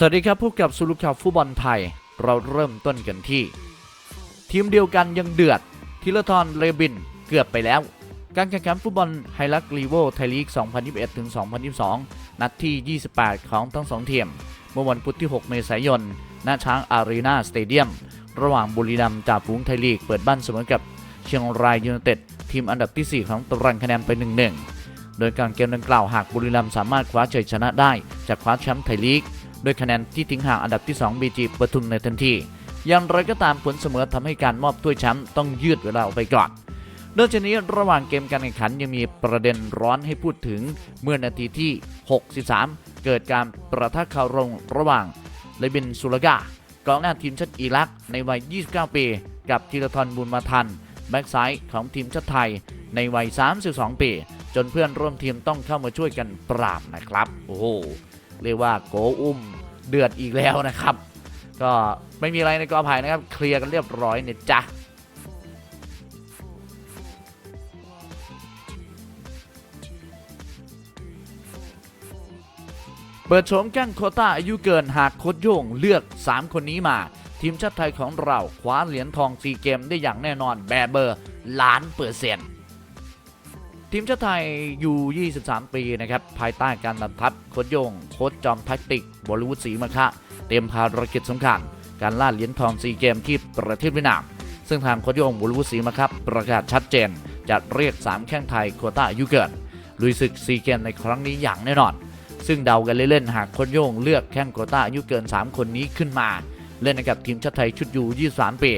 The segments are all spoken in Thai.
สวัสดีครับพบกับสุลุข่าวฟุตบอลไทย เราเริ่มต้นกันที่ ทีมเดียวกันยังเดือดทีละทอนเลบินเกือบไปแล้ว การแข่งขันฟุตบอลไฮลักลีโวไทยลีก 2021ถึง2022 นัดที่ 28 ของทั้งสองทีมเมื่อวันพุธที่ 6 เมษายน ณ ช้างอารีนาสเตเดียม ระหว่างบุรีรัมย์จ่าฝูงไทยลีกเปิดบ้านเสมอกับเชียงรายยูไนเต็ดทีมอันดับทีสี่ 4 ของตารางคะแนนไป 1-1 โดยการเกมดังกล่าวหากบุรีรัมย์สามารถคว้าชัยชนะได้จะคว้าแชมป์ไทยลีก ด้วยคะแนนที่ทิ้งห่างอันดับที่ 2 BG ปทุมในทันทีอย่างไรก็ตามผลเสมอทำให้การมอบถ้วยแชมป์ต้องยืดเวลาออกไปก่อนนอกจากนี้ระหว่างเกมการแข่งขันยังมีประเด็นร้อนให้พูดถึงเมื่อนาทีที่ 63 เกิดการประทะคารมระหว่างเลบินสุลกากองหน้าทีมชาติอิรักในวัย 29 ปี กับธีรทรบุญมาทัน แบ็กซ้ายของทีมชาติไทยในวัย 32 ปี จนเพื่อนร่วมทีมต้องเข้ามาช่วยกันปราบนะครับ โอ้โห เรียกว่าโกอุ้มเดือดอีกแล้วนะครับ ก็ไม่มีอะไรในกอไผ่นะครับ เคลียร์กันเรียบร้อยเนี่ยจ้ะเปิดโฉมแก้งโคต้าอายุเกินหากโค้ชโย่งเลือก 3 คนนี้มา ทีมชาติไทยของเราคว้าเหรียญทองซีเกมได้อย่างแน่นอนแบร์เบอร์ล้านเปอร์เซ็นต์ ทีมชาติไทยอยู่23 ปีนะครับภายใต้การนำทัพโค้ชโยงโค้ชจอมแท็กติกบอลลิวุฒศรีมะคะเตรียมภารกิจสำคัญ การล่าเหรียญทองซีเกมที่ประเทศเวียดนาม ซึ่งทางโค้ชโยงบอลลิวุฒศรีมะคะประกาศชัดเจน จะเรียก 3 แข้งไทยโคต้าอายุเกินลุยศึกซีเกมในครั้งนี้อย่างแน่นอน ซึ่งเดากันเล่นๆหากโค้ชโยงเลือกแข้งโคต้าอายุเกิน 3 คนนี้ขึ้นมา เล่นกับทีมชาติไทยชุดอยู่23 ปี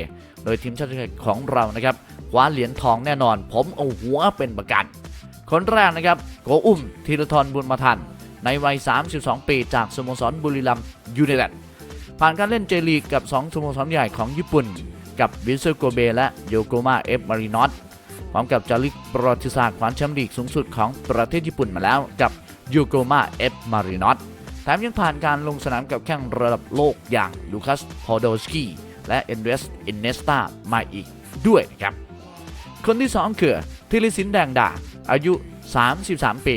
โดยทีมชาติไทยของเรานะครับ คว้าเหรียญทองแน่นอน ผมเอาหัวเป็นประกัน คนแรกนะครับโกอุ้มธีรทรบุญมาทัน ในวัย 32 ปี จากสโมสรบุรีรัมยูไนเต็ดผ่านการเล่นเจลีกกับ 2สโมสรใหญ่ของญี่ปุ่น กับวิเซอร์โกเบและโยโกมาเอฟมารินอสพร้อมกับจารึกประวัติศาสตร์คว้าแชมป์ลีกสูงสุดของประเทศญี่ปุ่นมาแล้วกับโยโกมาเอฟมารินอสแถมยังผ่านการลงสนามกับแข่งระดับโลกอย่างลูคัส พอโดสกี้ และเอนเดรสอินเนสตามาอีกด้วยนะครับ คนที่ 2 คือธิริสินแดงดา อายุ 33 ปี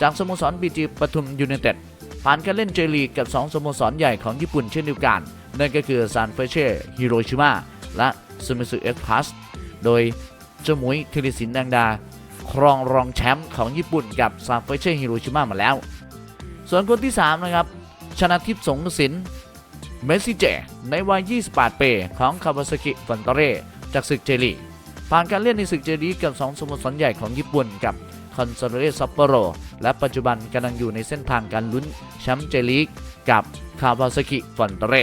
จากสโมสรบีจีปทุมยูไนเต็ดผ่านการเล่นเจลีกกับ 2 สโมสรใหญ่ของญี่ปุ่นเช่นเดียวกัน นั่นก็คือซานเฟเช่ฮิโรชิมาและซูมิสึเอ็กพาสโดยเจ้ามุยธิริสินแดงดา ครองรองแชมป์ของญี่ปุ่นกับซานเฟเช่ฮิโรชิมามาแล้ว ส่วนคนที่ 3 นะครับ ชนะทิพย์สงกสินเมสซิเจ ในวัย 28 ปี ของคาวาซากิฟันเตเร่จากศึกเจลีก ผ่านการเล่นในศึกเจลีกกับ 2สโมสรใหญ่ของญี่ปุ่นกับคอนซาเรซัปโปโรและปัจจุบันกำลังอยู่ในเส้นทางการลุ้นแชมป์เจลีกกับคาวาซากิฟันเตเร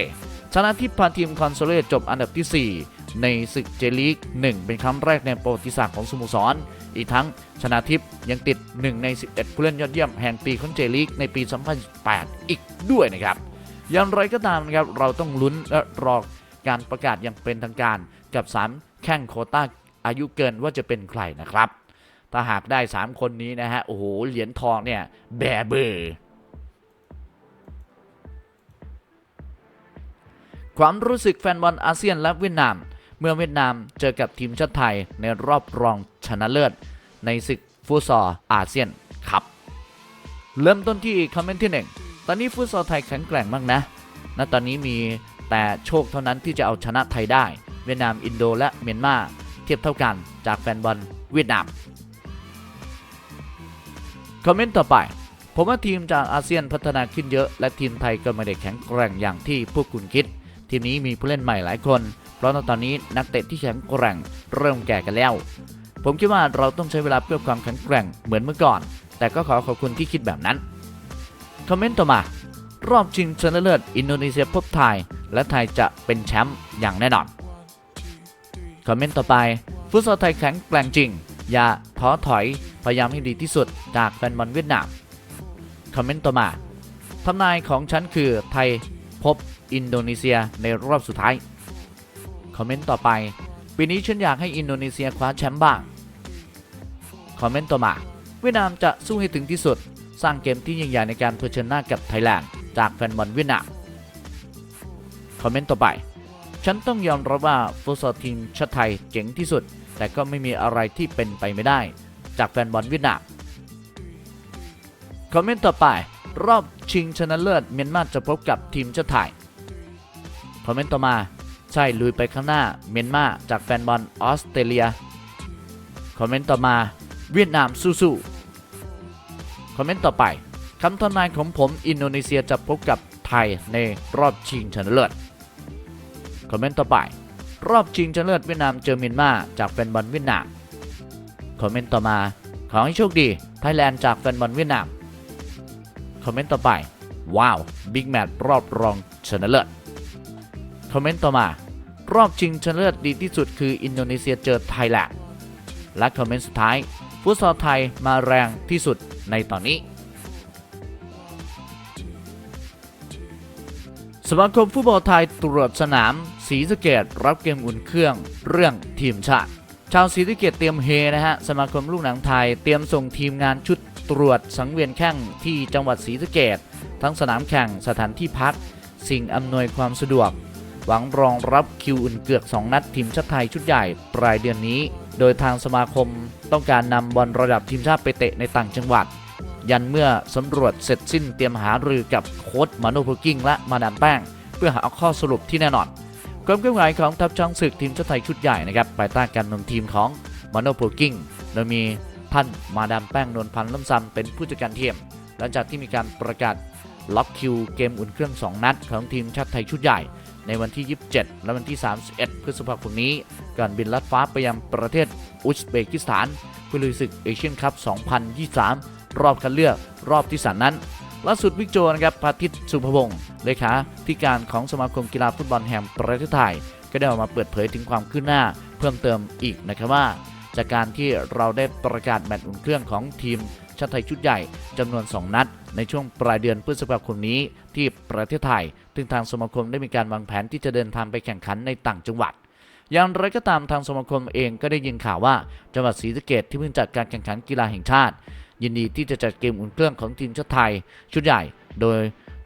ชนะทิพย์พาทีมคอนซาเรจบอันดับที่ 4 ในศึกเจลีก 1 เป็นครั้งแรกในประวัติศาสตร์ของสโมสร อีกทั้งชนะทิพย์ยังติด 1 ใน 11 ผู้เล่นยอดเยี่ยมแห่งปีของเจลีกในปี 2018 อีกด้วยนะครับอย่างไรก็ตามนะครับเราต้องลุ้นและรอการประกาศอย่างเป็นทางการกับ 3 แข่งโคต้า อายุเกินว่าจะเป็นใครนะครับ ถ้าหากได้ 3 คนนี้นะฮะ โอ้โห เหรียญทองเนี่ย แบเบอร์ความรู้สึกแฟนบอลอาเซียนและเวียดนาม เมื่อเวียดนามเจอกับทีมชาติไทยในรอบรองชนะเลิศ ในศึกฟุตซอลอาเซียนครับ เริ่มต้นที่คอมเมนต์ที่1ตอนนี้ฟุตซอลไทยแข็งแกร่งมากนะณตอนนี้มีแต่โชคเท่านั้นที่จะเอาชนะไทยได้ เวียดนามอินโดและเมียนมา เทียบเท่ากันจากแฟนบอลเวียดนาม คอมเมนต์ต่อไปผมว่าทีมจากอาเซียนพัฒนาขึ้นเยอะ และทีมไทยก็ไม่ได้แข็งแกร่งอย่างที่พวกคุณคิด ทีมนี้มีผู้เล่นใหม่หลายคน เพราะตอนนี้นักเตะที่แข็งแกร่งเริ่มแก่กันแล้ว ผมคิดว่าเราต้องใช้เวลาเพื่อความแข็งแกร่งเหมือนเมื่อก่อน แต่ก็ขอขอบคุณที่คิดแบบนั้น คอมเมนต์ต่อมา รอบชิงชนะเลิศอินโดนีเซียพบไทย และไทยจะเป็นแชมป์อย่างแน่นอน คอมเมนต์ต่อไปฟุตซอลไทยแข็งแกร่งจริง อย่าท้อถอยพยายามให้ดีที่สุดจากแฟนบอลเวียดนามคอมเมนต์ต่อมาทำนายของฉันคือไทยพบอินโดนีเซียในรอบสุดท้ายคอมเมนต์ต่อไปปีนี้ฉันอยากให้อินโดนีเซียคว้าแชมป์บ้างคอมเมนต์ต่อมา เวียดนามจะสู้ให้ถึงที่สุด สร้างเกมที่ยิ่งใหญ่ในการเผชิญหน้ากับไทยแลนด์จากแฟนบอลเวียดนามคอมเมนต์ต่อไป ฉันต้องยอมรับว่าฟุตซอลทีมชาติไทยเจ๋งที่สุด แต่ก็ไม่มีอะไรที่เป็นไปไม่ได้ จากแฟนบอลเวียดนามคอมเมนต์ต่อไป รอบชิงชนะเลิศเมียนมาจะพบกับทีมชาติไทยคอมเมนต์ต่อมาใช่ลุยไปข้างหน้าเมียนมาจากแฟนบอลออสเตรเลียคอมเมนต์ต่อมา เวียดนามสู้ๆคอมเมนต์ต่อไปคำทำนายของผมอินโดนีเซียจะพบกับไทยในรอบชิงชนะเลิศ คอมเมนต์ต่อไป รอบชิงชนะเลิศเวียดนามเจอเมียนมาจากแฟนบอลเวียดนาม คอมเมนต์ต่อมา ขอให้โชคดีไทยแลนด์จากแฟนบอลเวียดนาม คอมเมนต์ต่อไป ว้าวบิ๊กแมตช์รอบรองชนะเลิศ คอมเมนต์ต่อมา รอบชิงชนะเลิศดีที่สุดคืออินโดนีเซียเจอไทยแลนด์ และคอมเมนต์สุดท้าย ฟุตซอลไทยมาแรงที่สุดในตอนนี้สมาคมฟุตบอลไทยตรวจสนาม สีสะเกตรับเกมอุ่นเครื่องเรื่องทีมชาติ ชาวศรีสะเกตเตรียมเฮนะฮะ สมาคมลูกหนังไทยเตรียมส่งทีมงานชุดตรวจสังเวียนแข่งที่จังหวัดศรีสะเกตทั้งสนามแข่งสถานที่พัก สิ่งอำนวยความสะดวก หวังรองรับคิวอุ่นเกือก 2 นัดทีมชาติไทยชุดใหญ่ปลายเดือนนี้ โดยทางสมาคมต้องการนำบอลระดับทีมชาติไปเตะในต่างจังหวัด ยันเมื่อสำรวจเสร็จสิ้นเตรียมหารือกับโค้ชมาโนโพกิ้งและมาดามแป้ง เพื่อหาข้อสรุปที่แน่นอน ความเคลื่อนไหวของทัพช้างศึกทีมชาติไทยชุดใหญ่นะครับภายใต้การนำทีมของมโนโพกิ้งโดยมีท่านมาดามแป้งนวลพันธ์ล่ำซำเป็นผู้จัดการทีมหลังจากที่มีการประกาศล็อกคิวเกมอุ่นเครื่อง 2 นัดของทีมชาติไทยชุดใหญ่ ในวันที่ 27 และวันที่ 31 พฤษภาคมนี้ก่อนบินลัดฟ้าไปยังประเทศอุซเบกิสถานเพื่อลุยศึกเอเชียนคัพ 2023 รอบคัดเลือกรอบที่สามนั้น ล่าสุดวิกโจนะครับพาทิตสุภวงศ์เลขาธิการของสมาคมกีฬาฟุตบอลแห่งประเทศไทย ก็ได้ออกมาเปิดเผยถึงความคืบหน้าเพิ่มเติมอีกนะครับว่า จากการที่เราได้ประกาศแมตช์อุ่นเครื่องของทีมชาติไทยชุดใหญ่จำนวน 2 นัด ในช่วงปลายเดือนพฤษภาคมนี้ที่ประเทศไทยซึ่งทางสมาคมได้มีการวางแผนที่จะเดินทางไปแข่งขันในต่างจังหวัดอย่างไรก็ตามทางสมาคมเองก็ได้ยินข่าวว่าจังหวัดศรีสะเกดที่เพิ่งจัดการแข่งขันกีฬาแห่งชาติ ยินดีที่จะจัดเกมอุ่นเครื่องของทีมชาติไทย ชุดใหญ่ โดย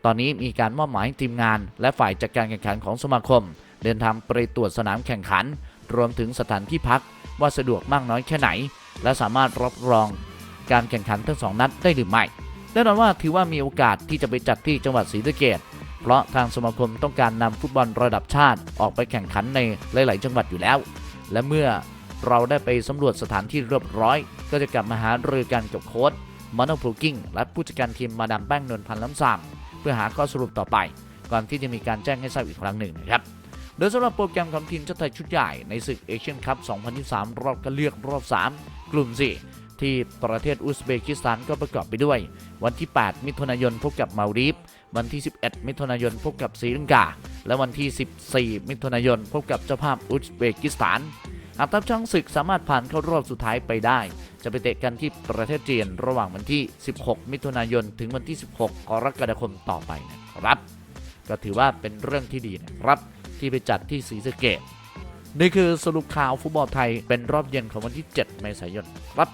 ตอนนี้มีการมอบหมายให้ทีมงาน และฝ่ายจัดการแข่งขันของสมาคม เดินทางไปตรวจสนามแข่งขัน รวมถึงสถานที่พักว่าสะดวกมากน้อยแค่ไหน และสามารถรับรองการแข่งขันทั้งสองนัดได้หรือไม่แน่นอนว่าถือว่ามีโอกาสที่จะไปจัดที่จังหวัดศรีสะเกดเพราะทางสมาคมต้องการนำฟุตบอลระดับชาติออกไปแข่งขันในหลาย ๆ จังหวัดอยู่แล้ว และเมื่อ เราได้ไปสำรวจสถานที่เรียบร้อย ก็จะกลับมาหารือกันกับโค้ชมอนโพลกิ้งและผู้จัดการทีมมาดามแป้งนวลพันธ์ล้ำซามเพื่อหาข้อสรุปต่อไป ก่อนที่จะมีการแจ้งให้ทราบอีกครั้งหนึ่งนะครับโดยสำหรับโปรแกรมของทีมชาติไทยชุดใหญ่ในศึกเอเชียนคัพ 2023 รอบคัดเลือกรอบ 3 กลุ่ม 4 ที่ประเทศอุซเบกิสถานก็ประกอบไปด้วย วันที่ 8 มิถุนายนพบกับมาลดีฟวันที่ 11 มิถุนายนพบกับศรีลังกา และวันที่ 14 มิถุนายนพบกับเจ้าภาพอุซเบกิสถาน หากทัพช้างศึกสามารถผ่านเข้ารอบสุดท้ายไปได้ จะไปเตะกันที่ประเทศจีนระหว่างวันที่ 16 มิถุนายน ถึงวันที่ 16 กรกฎาคมต่อไปนะครับ ก็ถือว่าเป็นเรื่องที่ดีนะครับ ที่ไปจัดที่ศรีสะเกดนี่คือสรุปข่าวฟุตบอลไทยเป็นรอบเย็นของวันที่ 7 เมษายนครับ